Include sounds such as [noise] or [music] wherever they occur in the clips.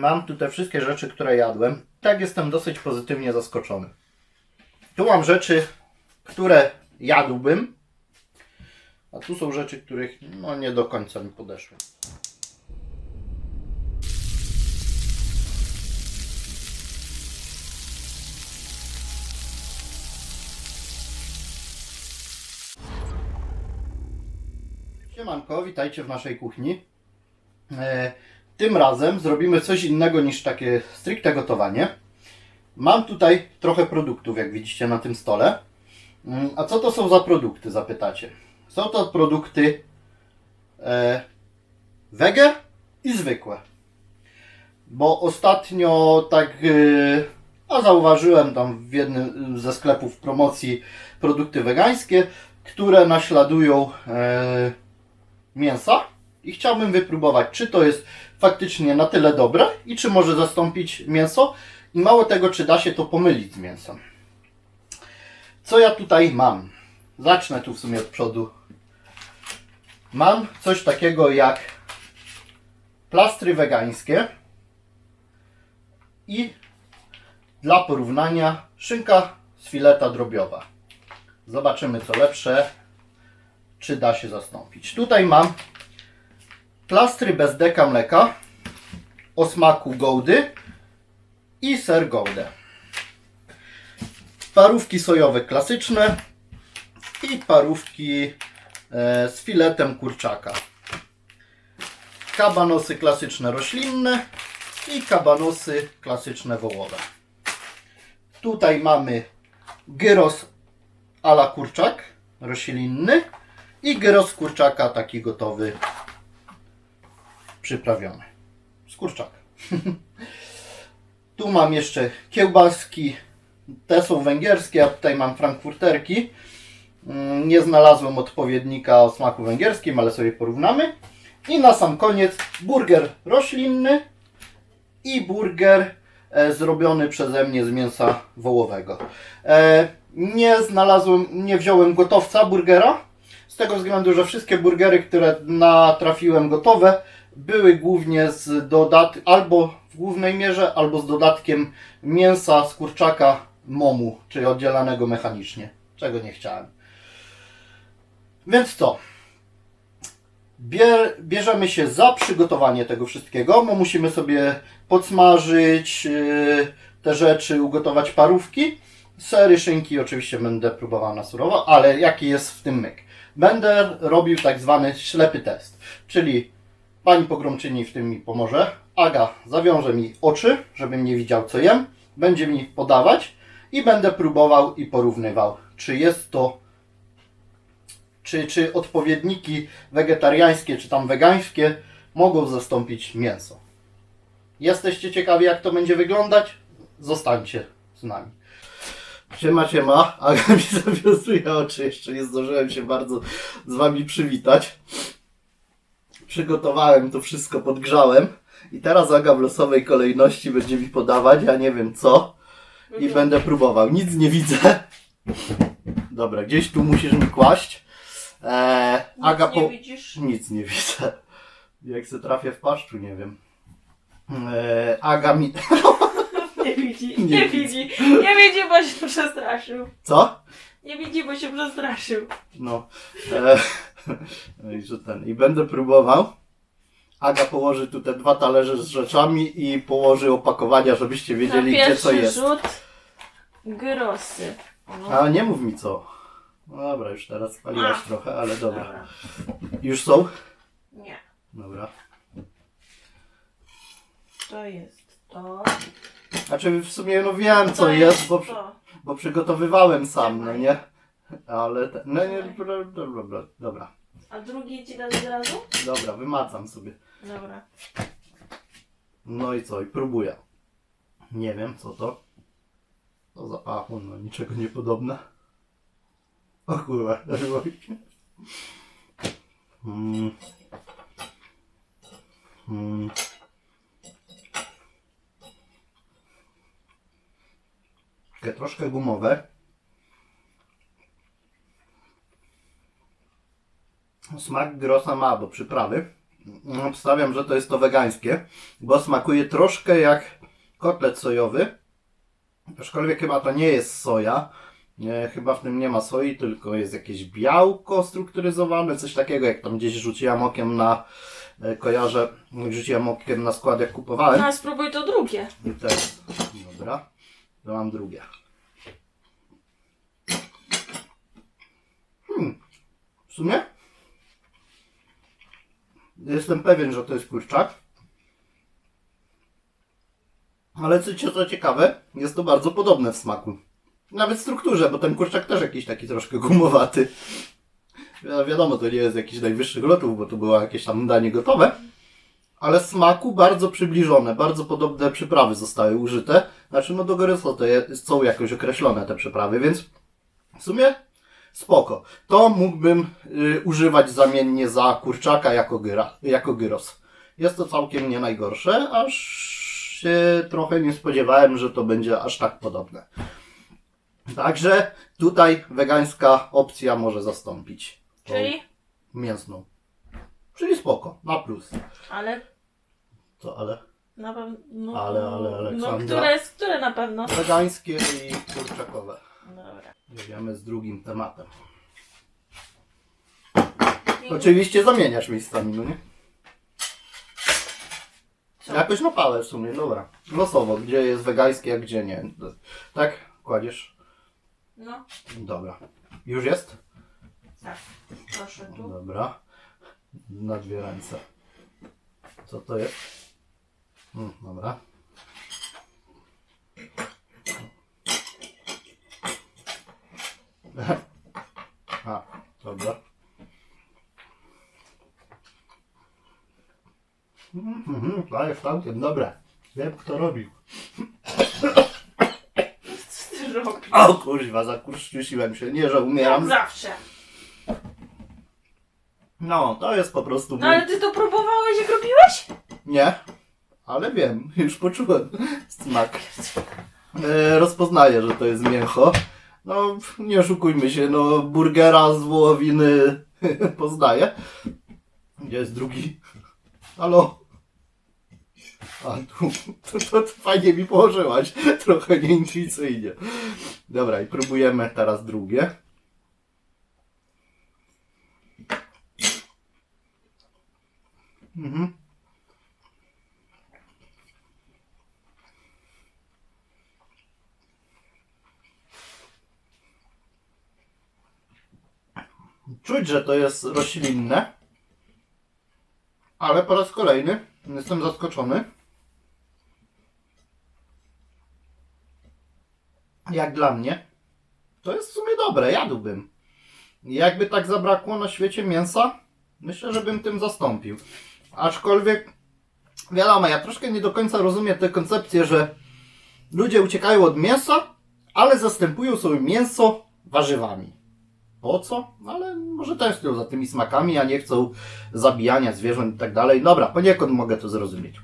mam tu te wszystkie rzeczy, które jadłem. Tak jestem dosyć pozytywnie zaskoczony. Tu mam rzeczy, które jadłbym, a tu są rzeczy, których no nie do końca mi podeszły. Siemanko, witajcie w naszej kuchni. Tym razem zrobimy coś innego niż takie stricte gotowanie. Mam tutaj trochę produktów, jak widzicie na tym stole. Mm, A co to są za produkty, zapytacie? Są to produkty e, wege i zwykłe. Bo ostatnio tak, e, a zauważyłem tam w jednym ze sklepów promocji produkty wegańskie, które naśladują e, mięsa i chciałbym wypróbować, czy to jest faktycznie na tyle dobre i czy może zastąpić mięso i mało tego, czy da się to pomylić z mięsem. Co ja tutaj mam? Zacznę tu w sumie od przodu. Mam coś takiego jak plastry wegańskie i dla porównania szynka z fileta drobiowa. Zobaczymy co lepsze, czy da się zastąpić. Tutaj mam plastry bez deka mleka o smaku gołdy i ser gołdę. Parówki sojowe klasyczne i parówki e, z filetem kurczaka. Kabanosy klasyczne roślinne i kabanosy klasyczne wołowe. Tutaj mamy gyros a la kurczak roślinny i gyros kurczaka taki gotowy przyprawiony. Z kurczaka. [laughs] tu mam jeszcze kiełbaski. Te są węgierskie, a tutaj mam frankfurterki. Mm, Nie znalazłem odpowiednika o smaku węgierskim, ale sobie porównamy. I na sam koniec burger roślinny i burger e, zrobiony przeze mnie z mięsa wołowego. E, nie znalazłem, nie wziąłem gotowca burgera, z tego względu, że wszystkie burgery, które natrafiłem gotowe, były głównie z dodat albo w głównej mierze, albo z dodatkiem mięsa z kurczaka momu, czyli oddzielanego mechanicznie, czego nie chciałem. Więc co? Bie, bierzemy się za przygotowanie tego wszystkiego, bo musimy sobie podsmażyć yy, te rzeczy, ugotować parówki. Sery szynki oczywiście będę próbował na surowo, ale jaki jest w tym myk? Będę robił tak zwany ślepy test, czyli pani pogromczyni w tym mi pomoże. Aga zawiąże mi oczy, żebym nie widział co jem, będzie mi podawać i będę próbował i porównywał, czy jest to czy, czy odpowiedniki wegetariańskie, czy tam wegańskie mogą zastąpić mięso. Jesteście ciekawi, jak to będzie wyglądać? Zostańcie z nami. Siema, siema. Aga mi [laughs] zawiązuje oczy. Jeszcze nie zdążyłem się bardzo z Wami przywitać. Przygotowałem to wszystko, podgrzałem. I teraz Aga w losowej kolejności będzie mi podawać, ja nie wiem co. I będę próbował. Nic nie widzę. Dobra, gdzieś tu musisz mi kłaść. Eee, Aga Nic nie po... widzisz? Nic nie widzę. Jak se trafię w paszczu, nie wiem. Eee, Aga mi... [laughs] Nie widzi, Nie nie, widzi. Nie widzi, bo się przestraszył. Co? Nie widzi, bo się przestraszył. No. No [laughs] i że ten. I będę próbował. Aga położy tu te dwa talerze z rzeczami i położy opakowania, żebyście wiedzieli, gdzie co jest. rzut grosy. A nie mów mi co. No dobra, już teraz spaliłaś A. trochę, ale dobra. dobra. Już są? Nie, Dobra. to jest to. Znaczy w sumie no wiem co to jest, bo, przy- to. bo przygotowywałem sam, no nie? Ale te, no nie, dobra, dobra, dobra, A drugi ci dać od razu? dobra, wymacam sobie. Dobra. No i co, i próbuję. Nie wiem co to. To zapachu, no niczego nie podobne. O kurwa, [laughs] mm. Mm. Takie troszkę gumowe. Smak grosa ma, bo przyprawy. obstawiam, że to jest to wegańskie, bo smakuje troszkę jak kotlet sojowy. Aczkolwiek chyba to nie jest soja. Nie, chyba w tym nie ma soi, tylko jest jakieś białko strukturyzowane, coś takiego, jak tam gdzieś rzuciłem okiem na, e, kojarzę, rzuciłem okiem na skład jak kupowałem. No, a spróbuj to drugie. I też, dobra, to mam drugie. Hmm, w sumie jestem pewien, że to jest kurczak. Ale co, ciekawe, jest to bardzo podobne w smaku. Nawet w strukturze, bo ten kurczak też jakiś taki troszkę gumowaty. Wi- Wiadomo, to nie jest jakiś najwyższych lotów, bo to było jakieś tam danie gotowe. Ale smaku bardzo przybliżone, bardzo podobne przyprawy zostały użyte. Znaczy, no do goryso to je- są jakoś określone te przyprawy, więc w sumie spoko. To mógłbym y, używać zamiennie za kurczaka jako, gyra, jako gyros. Jest to całkiem nie najgorsze, aż się trochę nie spodziewałem, że to będzie aż tak podobne. Także tutaj wegańska opcja może zastąpić tą Czyli? mięsną. Czyli spoko, na plus. Ale Co, ale? na pewno. No, Ale, ale, No, Aleksandra. które jest, które na pewno? Wegańskie i kurczakowe. Dobra. Jedziemy z drugim tematem. Oczywiście zamieniasz miejscami, no nie? Jakoś na pałę w sumie, dobra. Losowo, gdzie jest wegańskie, a gdzie nie. Tak? Kładziesz? No, Dobra. Już jest? tak. Proszę tu. Dobra. Na dwie ręce. Co to jest? Mm, dobra. A, dobra. Mhm, dajesz tamtym, dobra. Wiem kto robił. Co ty robisz? O kurwa, zakurczciusiłem się, nie że Jak umieram. zawsze. No, to jest po prostu No mój... ale ty to próbowałeś jak robiłeś? Nie, ale wiem, [laughs] już poczułem smak. E, rozpoznaję, że to jest mięcho. No, nie oszukujmy się, no, burgera z wołowiny [laughs] poznaję. Gdzie jest drugi? Halo? A, tu, to, to, to fajnie mi położyłaś, [laughs] trochę nieintuicyjnie. Dobra, i próbujemy teraz drugie. Mhm. Czuć, że to jest roślinne, ale po raz kolejny jestem zaskoczony. Jak dla mnie, to jest w sumie dobre, jadłbym. Jakby tak zabrakło na świecie mięsa, myślę, że bym tym zastąpił. Aczkolwiek, wiadomo, ja troszkę nie do końca rozumiem tę koncepcję, że ludzie uciekają od mięsa, ale zastępują sobie mięso warzywami. Po co? Ale może tęsknią za tymi smakami, a nie chcą zabijania zwierząt i tak dalej. Dobra, poniekąd mogę to zrozumieć.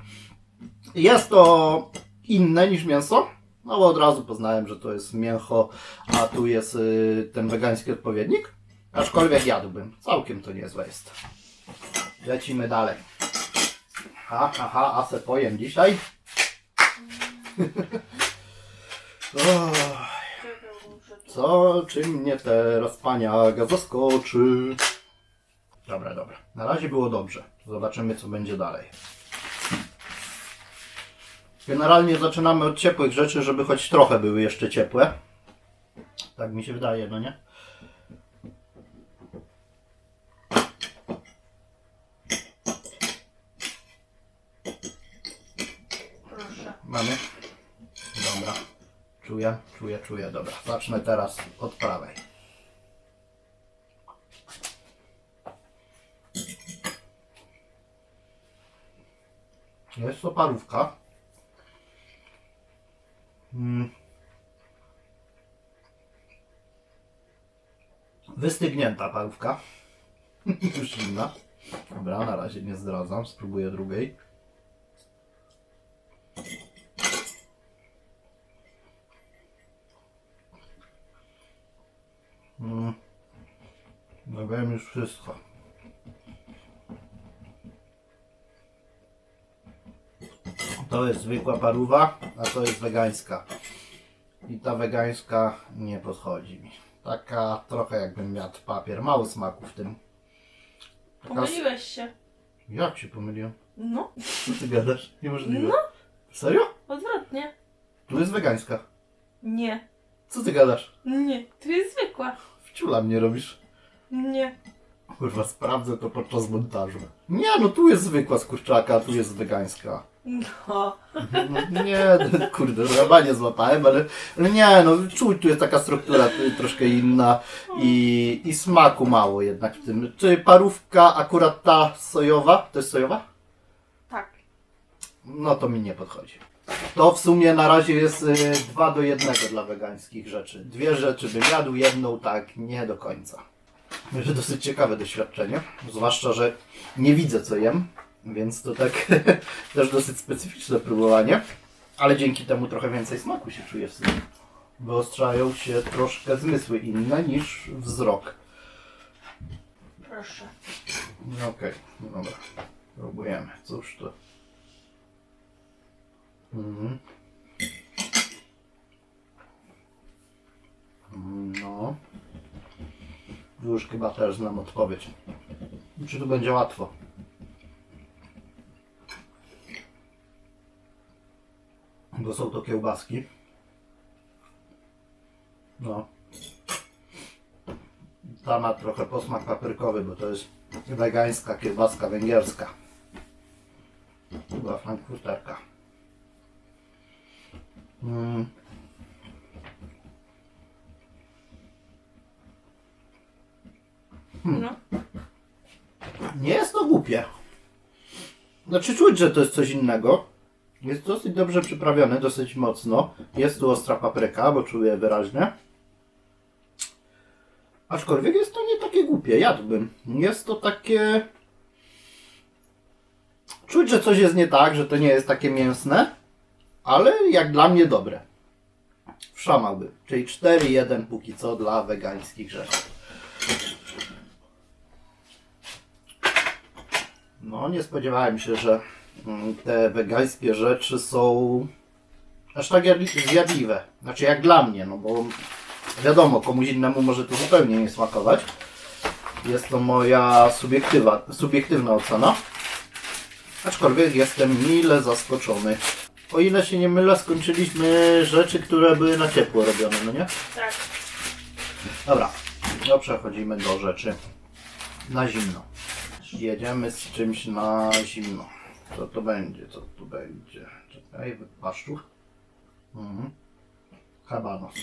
Jest to inne niż mięso, no bo od razu poznałem, że to jest mięcho, a tu jest y, ten wegański odpowiednik. Aczkolwiek jadłbym. Całkiem to niezłe jest. Lecimy dalej. Ha, ha, ha, a se pojem dzisiaj. [laughs] oh. Co, czy mnie teraz Pani Aga zaskoczy? Dobra, dobra. Na razie było dobrze. Zobaczymy, co będzie dalej. Generalnie zaczynamy od ciepłych rzeczy, żeby choć trochę były jeszcze ciepłe. Tak mi się wydaje, no nie? Proszę. Mamy? Dobra. Czuję, czuję, czuję. Dobra. Zacznę teraz od prawej. Jest to parówka. Mm. Wystygnięta parówka. [laughs] Już inna. Dobra, na razie nie zdradzam. Spróbuję drugiej. Mm. No wiem już wszystko. To jest zwykła paruwa, a to jest wegańska. I ta wegańska nie podchodzi mi. Taka trochę jakbym miał papier. Mało smaku w tym. Taka... Pomyliłeś się. Jak się pomyliłem? No, Co ty gadasz? Niemożliwe. No. Serio? odwrotnie. Tu jest wegańska. Nie. Co ty gadasz? Nie. Tu jest zwykła. Wciula mnie robisz. Nie. Kurwa, sprawdzę to podczas montażu. Nie, no tu jest zwykła z kurczaka, tu jest wegańska. No. No, nie, [laughs] no, kurde, chyba nie złapałem, ale, nie, no czuć, tu jest taka struktura tu troszkę inna i, i smaku mało jednak w tym. Czy parówka akurat ta sojowa, to jest sojowa? Tak. No to mi nie podchodzi. To w sumie na razie jest y, 2 do 1 dla wegańskich rzeczy. Dwie rzeczy bym jadł, jedną tak nie do końca. Myślę, że dosyć ciekawe doświadczenie. Zwłaszcza, że nie widzę co jem, więc to tak [laughs] też dosyć specyficzne próbowanie. Ale dzięki temu trochę więcej smaku się czuje w sumie. Wyostrzają się troszkę zmysły inne niż wzrok. Proszę. No Okej, no dobra. Próbujemy. Cóż to. Mhm. Mm, No. Już chyba też znam odpowiedź. Czy tu będzie łatwo? Bo są to kiełbaski. No. Ta ma trochę posmak paprykowy, bo to jest wegańska kiełbaska węgierska. Chyba frankfurterka. Mm. No. Nie jest to głupie. Znaczy czuć, że to jest coś innego. Jest dosyć dobrze przyprawione, dosyć mocno. Jest tu ostra papryka, bo czuję wyraźnie. Aczkolwiek jest to nie takie głupie, jadłbym. Jest to takie... Czuć, że coś jest nie tak, że to nie jest takie mięsne, ale jak dla mnie dobre. Wszamałbym. Czyli 4-1 póki co dla wegańskich rzeczy. No, nie spodziewałem się, że mm, te wegańskie rzeczy są aż tak jadli- zjadliwe. Znaczy jak dla mnie, no bo wiadomo, komuś innemu może to zupełnie nie smakować. Jest to moja subiektywa, subiektywna ocena. Aczkolwiek jestem mile zaskoczony. O ile się nie mylę, skończyliśmy rzeczy, które były na ciepło robione, no nie? Tak. Dobra, no przechodzimy do rzeczy na zimno. Jedziemy z czymś na zimno. Co to będzie? Co tu będzie? Czekaj, paszczuch. Mhm. Habanos.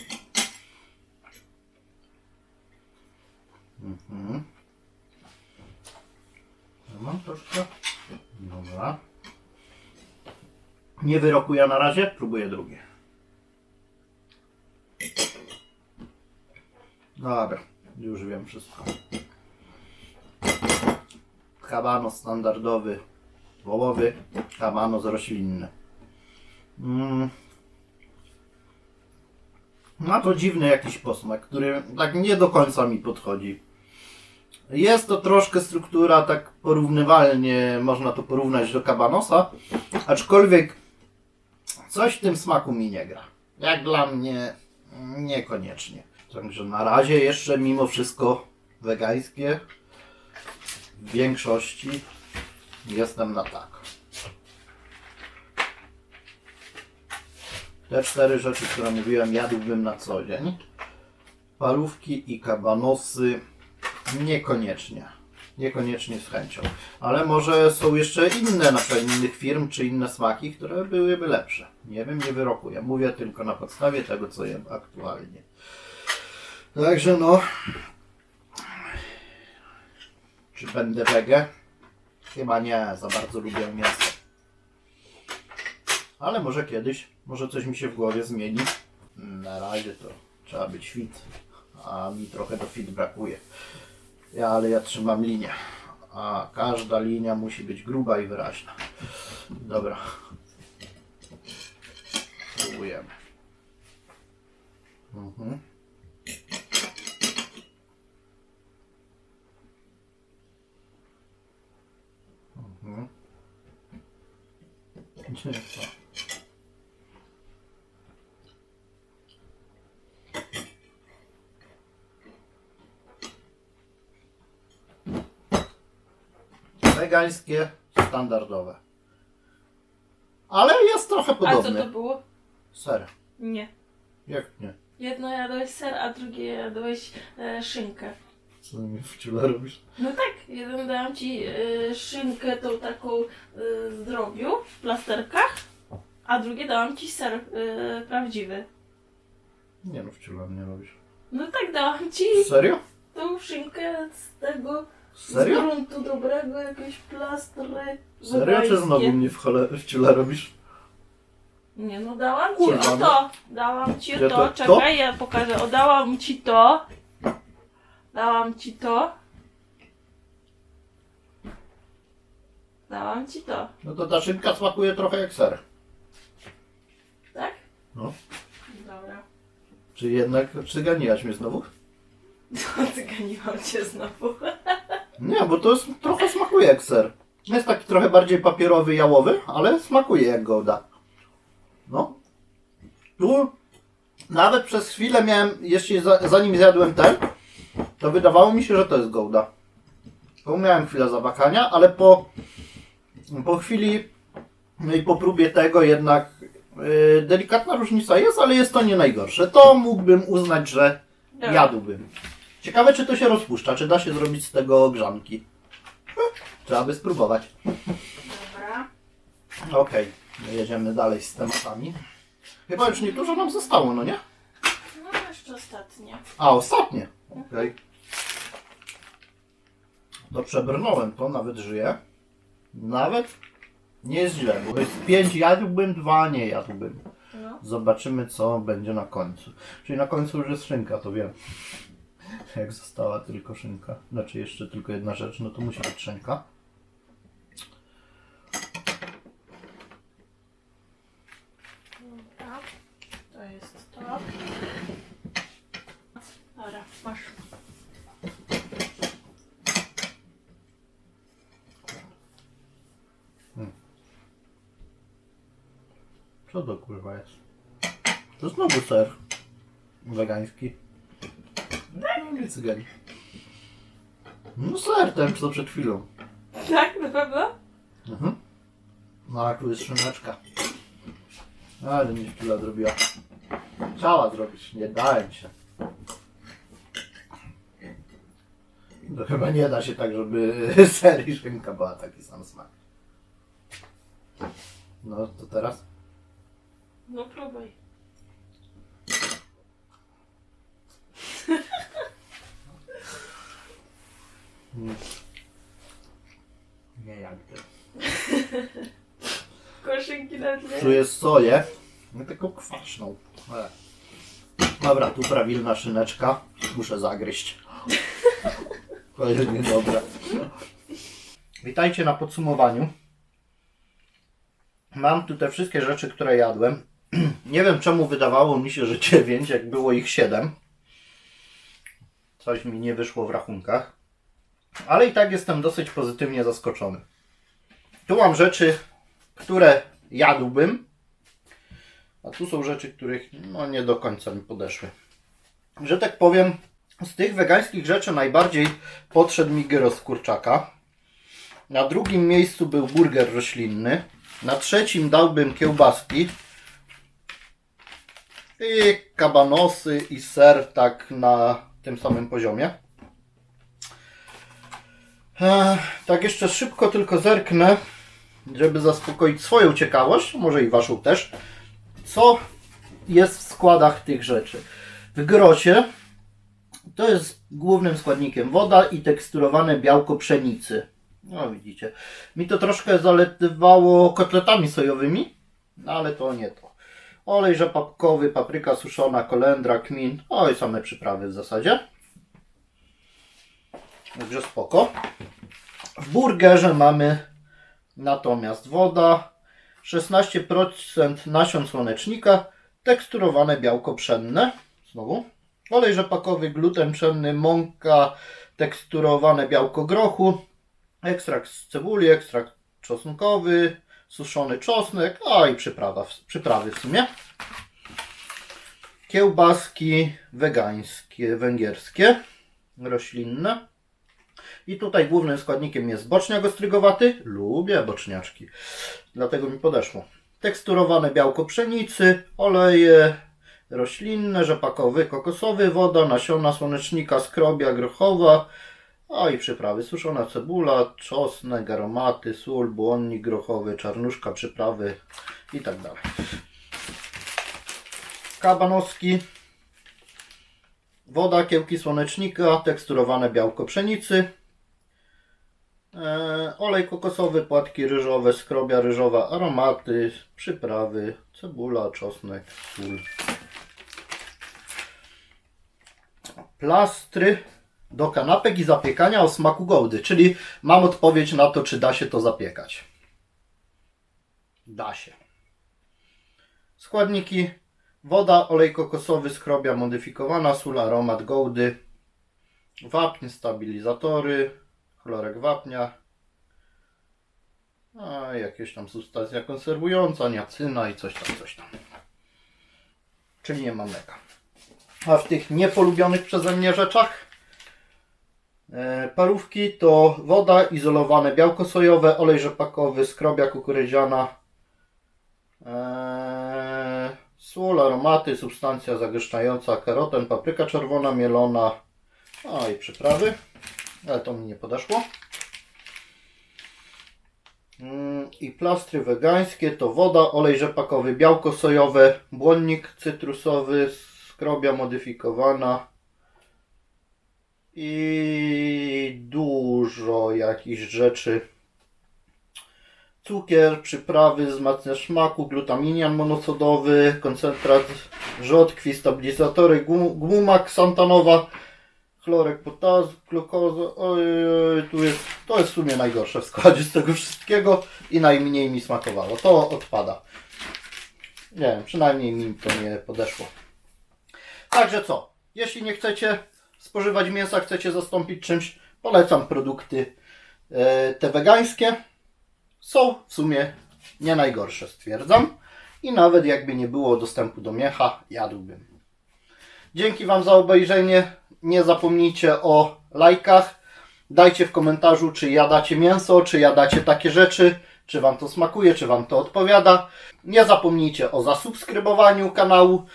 Mhm. Ja Mam troszkę. Dobra. Nie wyrokuję na razie, próbuję drugie. Dobra, już wiem wszystko. Habanos standardowy, wołowy, habanos roślinny. Mm. Ma to dziwny jakiś posmak, który tak nie do końca mi podchodzi. Jest to troszkę struktura tak porównywalnie, można to porównać do kabanosa, aczkolwiek coś w tym smaku mi nie gra. Jak dla mnie niekoniecznie. Także na razie jeszcze mimo wszystko wegańskie w większości jestem na tak. Te cztery rzeczy, które mówiłem, jadłbym na co dzień. Parówki i kabanosy niekoniecznie. Niekoniecznie z chęcią. Ale może są jeszcze inne, na przykład innych firm, czy inne smaki, które byłyby lepsze. Nie wiem, nie wyrokuję. Mówię tylko na podstawie tego, co jem aktualnie. Także no. Czy będę wege? Chyba nie, za bardzo lubię mięso. Ale może kiedyś, może coś mi się w głowie zmieni. Na razie to trzeba być fit, a mi trochę do fit brakuje. Ja, ale ja trzymam linię, a każda linia musi być gruba i wyraźna. Dobra. Spróbujemy. Mhm. Drzewo. Wegańskie, standardowe. Ale jest trochę A co to było? Ser. Nie. Jak nie? Jedno jadłeś ser, a drugie jadłeś e, szynkę. Co mi w ciele robisz? No tak, jeden dałam ci e, szynkę tą taką zdrowiu w plasterkach, a drugie dałam ci ser e, prawdziwy. Nie no, w ciele mnie robisz. No tak, dałam ci Serio? tą szynkę z tego Serio? z gruntu dobrego, jakieś plastry Serio, czy znowu wegańskie. mnie w, chole, robisz? Nie no, dałam ci Kurwa, o no. to. Dałam ci to. to? Czekaj, ja pokażę. O, dałam ci to. Dałam ci to. Dałam ci to. No to ta szynka smakuje trochę jak ser. Tak? No. Dobra. Czy jednak przyganiłaś mnie znowu? [laughs] Zganiłam cię znowu. [laughs] Nie, bo to jest, trochę smakuje jak ser. Jest taki trochę bardziej papierowy, jałowy, ale smakuje jak gołda. No. Tu nawet przez chwilę miałem, jeszcze za, zanim zjadłem ten, to wydawało mi się, że to jest gołda. Bo miałem chwilę zawahania, ale po, po chwili no i po próbie tego jednak yy, delikatna różnica jest, ale jest to nie najgorsze. To mógłbym uznać, że Dobra. Jadłbym. Ciekawe, czy to się rozpuszcza, czy da się zrobić z tego grzanki. Trzeba by spróbować. Dobra. Okej, jedziemy dalej z tematami. Chyba już nie dużo nam zostało, no nie? No jeszcze ostatnie. A, ostatnie. Okej. To przebrnąłem to, nawet żyję. Nawet nie jest źle, bo jest pięć jadłbym, dwa nie jadłbym. No. Zobaczymy, co będzie na końcu. Czyli na końcu już jest szynka, to wiem. [laughs] Jak została tylko szynka, znaczy jeszcze tylko jedna rzecz, no to musi być szynka. Dobra. To jest to. Dobra, masz. Co to kurwa jest? To znowu ser. Wegański. No nie cygani. No ser ten, co przed chwilą. Tak, na pewno? Mhm. No a tu jest szyneczka. Ale mi chwila zrobiła. Chciała zrobić, nie dałem się. To chyba nie da się tak, żeby [laughs] ser i szynka była taki sam smak. No to teraz? No próbuj. Nie jak ty. [laughs] Koszynki na tle. Czuję soję, no taką kwaśną. E. Dobra, tu prawilna szyneczka. Muszę zagryźć. [laughs] To jest niedobre. Witajcie na podsumowaniu. Mam tu te wszystkie rzeczy, które jadłem. [clears throat] Nie wiem czemu wydawało mi się, że 9, jak było ich 7. Coś mi nie wyszło w rachunkach. Ale i tak jestem dosyć pozytywnie zaskoczony. Tu mam rzeczy, które jadłbym, a tu są rzeczy, których no, nie do końca mi podeszły. Że tak powiem, z tych wegańskich rzeczy najbardziej podszedł mi gyros kurczaka. Na drugim miejscu był burger roślinny. Na trzecim dałbym kiełbaski. I kabanosy i ser tak na tym samym poziomie. Tak jeszcze szybko tylko zerknę, żeby zaspokoić swoją ciekawość, może i waszą też, co jest w składach tych rzeczy. W grosie to jest głównym składnikiem woda i teksturowane białko pszenicy. No widzicie. Mi to troszkę zaletywało kotletami sojowymi, no ale to nie to. Olej rzepapkowy, papryka suszona, kolendra, kmin, oj same przyprawy w zasadzie. Także spoko. W burgerze mamy natomiast woda, 16% nasion słonecznika, teksturowane białko pszenne, znowu, olej rzepakowy, gluten pszenny, mąka, teksturowane białko grochu, ekstrakt z cebuli, ekstrakt czosnkowy, suszony czosnek, a i przyprawa, przyprawy w sumie. Kiełbaski wegańskie, węgierskie, roślinne. I tutaj głównym składnikiem jest boczniak ostrygowaty. Lubię boczniaczki, dlatego mi podeszło. Teksturowane białko pszenicy, oleje roślinne, rzepakowy, kokosowy, woda, nasiona słonecznika, skrobia, grochowa, a i przyprawy. Suszona cebula, czosnek, aromaty, sól, błonnik grochowy, czarnuszka, przyprawy i tak dalej. Kabanowski, woda, kiełki słonecznika, teksturowane białko pszenicy, e, olej kokosowy, płatki ryżowe, skrobia ryżowa, aromaty, przyprawy, cebula, czosnek, sól. Plastry do kanapek i zapiekania o smaku gołdy, czyli mam odpowiedź na to, czy da się to zapiekać. Da się. Składniki Woda, olej kokosowy, skrobia modyfikowana, sól, aromat gołdy, wapń, stabilizatory, chlorek wapnia, a jakieś tam substancja konserwująca, niacyna i coś tam, coś tam. Czyli nie ma mleka. A w tych niepolubionych przeze mnie rzeczach parówki to woda, izolowane białko sojowe, olej rzepakowy, skrobia kukurydziana, Eee, sól, aromaty, substancja zagęszczająca, karoten, papryka czerwona, mielona, a i przyprawy, ale to mi nie podeszło. Mm, I plastry wegańskie to woda, olej rzepakowy, białko sojowe, błonnik cytrusowy, skrobia modyfikowana i dużo jakichś rzeczy cukier, przyprawy, wzmacniacz smaku, glutaminian monosodowy, koncentrat rzodkwi, stabilizatory, gum- guma ksantanowa, chlorek potazu, glukoza, oj, oj, tu jest, to jest w sumie najgorsze w składzie z tego wszystkiego i najmniej mi smakowało, to odpada. Nie wiem, przynajmniej mi to nie podeszło. Także co, jeśli nie chcecie spożywać mięsa, chcecie zastąpić czymś, polecam produkty e, te wegańskie są w sumie nie najgorsze, stwierdzam. I nawet jakby nie było dostępu do miecha, jadłbym. Dzięki Wam za obejrzenie. Nie zapomnijcie o lajkach. Dajcie w komentarzu, czy jadacie mięso, czy jadacie takie rzeczy, czy Wam to smakuje, czy Wam to odpowiada. Nie zapomnijcie o zasubskrybowaniu kanału.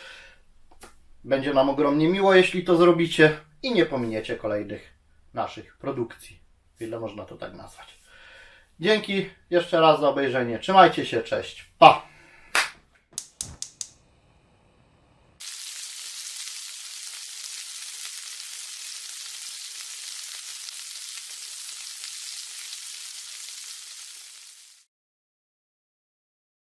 Będzie nam ogromnie miło, jeśli to zrobicie. I nie pominiecie kolejnych naszych produkcji. Ile można to tak nazwać. Dzięki jeszcze raz za obejrzenie. Trzymajcie się, cześć. Pa!